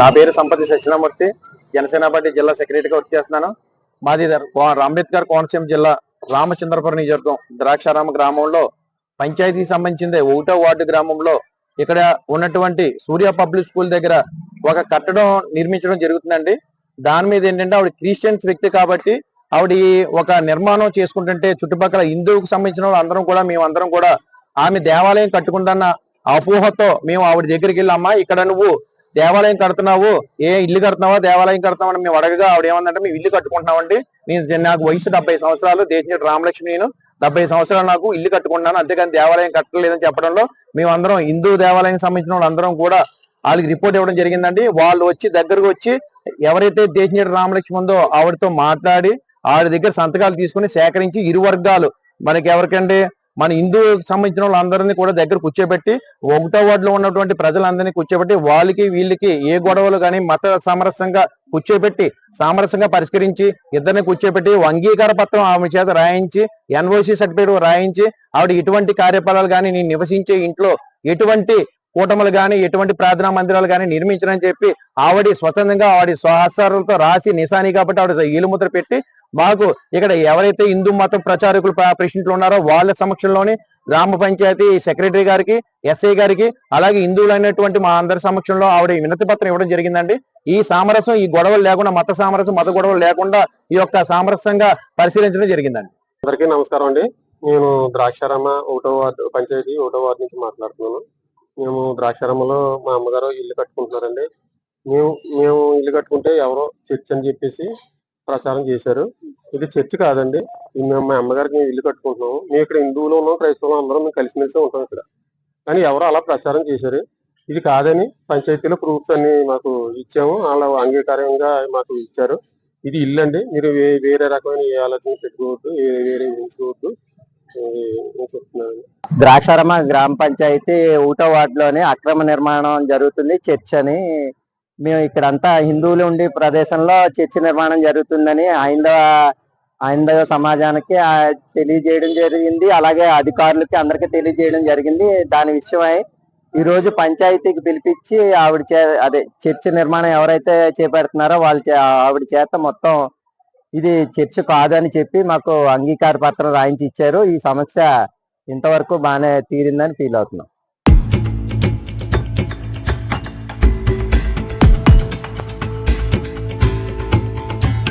నా పేరు సంపతి సత్యనామూర్తి జనసేన పార్టీ జిల్లా సెక్రటరీగా వర్క్ చేస్తున్నాను. మాది కో- అంబేద్కర్ కోనసీమ జిల్లా రామచంద్రపురం నియోజకవర్గం ద్రాక్షారామ గ్రామంలో. పంచాయతీకి సంబంధించింది ఒకటో వార్డు గ్రామంలో ఇక్కడ ఉన్నటువంటి సూర్య పబ్లిక్ స్కూల్ దగ్గర ఒక కట్టడం నిర్మించడం జరుగుతుందండి. దాని మీద ఏంటంటే ఆవిడ క్రిస్టియన్స్ వ్యక్తి కాబట్టి ఆవిడ ఈ ఒక నిర్మాణం చేసుకుంటుంటే చుట్టుపక్కల హిందువుకు సంబంధించిన వాళ్ళు అందరం కూడా మేము అందరం కూడా ఆమె దేవాలయం కట్టుకుంటున్న అపోహతో మేము ఆవిడ దగ్గరికి వెళ్ళామా ఇక్కడ నువ్వు దేవాలయం కడుతున్నావు? ఏ ఇల్లు కడుతున్నావా? దేవాలయం కడుతున్నావు అని మేము అడగగా ఆవిడ ఏమందంటే మేము ఇల్లు కట్టుకుంటున్నామండి. నేను నాకు వయసు డెబ్బై సంవత్సరాలు. దేశం రామలక్ష్మి నేను. డెబ్బై సంవత్సరాలు నాకు ఇల్లు కట్టుకుంటున్నాను. అంతేకాని దేవాలయం కట్టలేదని చెప్పడంలో మేమందరం హిందూ దేవాలయం సంబంధించిన వాళ్ళందరం కూడా వాళ్ళకి రిపోర్ట్ ఇవ్వడం జరిగిందండి. వాళ్ళు వచ్చి దగ్గరకు వచ్చి ఎవరైతే దేశం రామలక్ష్మి ఉందో ఆవిడతో మాట్లాడి ఆవిడ దగ్గర సంతకాలు తీసుకుని సేకరించి ఇరు వర్గాలు. మనకి ఎవరికండి మన హిందూ సంబంధించిన వాళ్ళందరినీ కూడా దగ్గర కూర్చోబెట్టి ఒకటో వార్డులో ఉన్నటువంటి ప్రజలందరినీ కూర్చోబెట్టి వాళ్ళకి వీళ్ళకి ఏ గొడవలు కానీ మత సామరస్యంగా కూర్చోబెట్టి సామరస్యంగా పరిష్కరించి ఇద్దరిని కూర్చోబెట్టి అంగీకార పత్రం ఆమె చేత రాయించి ఎన్ఓసి సర్టిఫికేట్ రాయించి ఆవిడ ఇటువంటి కార్యపాలలు కానీ నేను నివసించే ఇంట్లో ఎటువంటి కూటములు గాని ఎటువంటి ప్రార్థనా మందిరాలు కానీ నిర్మించరని చెప్పి ఆవిడ స్వచ్ఛందంగా ఆవిడ సహస్రాలతో రాసి నిశాని కాబట్టి ఆవిడ ఈలుముద్ర పెట్టి మాకు ఇక్కడ ఎవరైతే హిందూ మత ప్రచారకులు ప్ర- ప్రెసిడెంట్లు ఉన్నారో వాళ్ళ సమక్షంలోని గ్రామ పంచాయతీ సెక్రటరీ గారికి ఎస్ఐ గారికి అలాగే హిందువులు అనేటువంటి మా అందరి సమక్షంలో ఆవిడ వినతి పత్రం ఇవ్వడం జరిగిందండి. ఈ సామరస్యం ఈ గొడవలు లేకుండా మత సామరస్యం మత గొడవలు లేకుండా ఈ యొక్క సామరస్యంగా పరిశీలించడం జరిగిందండి. అందరికీ నమస్కారం అండి. నేను ద్రాక్షారామ ఒకటో వార్డు పంచాయతీ ఒకటో వార్డు నుంచి మాట్లాడుతున్నాను. మేము ద్రాక్షారంలో మా అమ్మగారు ఇల్లు కట్టుకుంటున్నారండి. మేము మేము ఇల్లు కట్టుకుంటే ఎవరో చర్చ్ అని చెప్పేసి ప్రచారం చేశారు. ఇది చర్చ్ కాదండి. మేము మా అమ్మగారికి మేము ఇల్లు కట్టుకుంటున్నాము. మేము ఇక్కడ హిందువులు ఉన్నాం క్రైస్తవులు అందరం మేము కలిసిమెలిసి ఉంటాం ఇక్కడ. కానీ ఎవరో అలా ప్రచారం చేశారు. ఇది కాదని పంచాయతీలో ప్రూఫ్స్ అన్ని మాకు ఇచ్చాము. వాళ్ళ అంగీకారంగా మాకు ఇచ్చారు. ఇది ఇల్లు అండి. మీరు వే- వేరే రకమైన ఏ ఆలోచన పెట్టుకోవద్దు ఏ- వేరే ఉంచుకోవద్దు నేను చెప్తున్నాను? ద్రాక్షారమ గ్రామ పంచాయతీ ఊటో వార్డులోనే అక్రమ నిర్మాణం జరుగుతుంది చర్చ్ అని. మేము ఇక్కడంతా హిందువులు ఉండే ప్రదేశంలో చర్చ్ నిర్మాణం జరుగుతుందని హైందవ హైందవ సమాజానికి తెలియజేయడం జరిగింది. అలాగే అధికారులకి అందరికీ తెలియజేయడం జరిగింది. దాని విషయమై ఈ రోజు పంచాయతీకి పిలిపించి ఆవిడ చే అదే చర్చ్ నిర్మాణం ఎవరైతే చేపడుతున్నారో వాళ్ళ ఆవిడ చేత మొత్తం ఇది చర్చ్ కాదని చెప్పి మాకు అంగీకార పత్రం రాయించి ఇచ్చారు. ఈ సమస్య ఇంతవరకు బాగానే తీరిందని ఫీల్ అవుతున్నాం.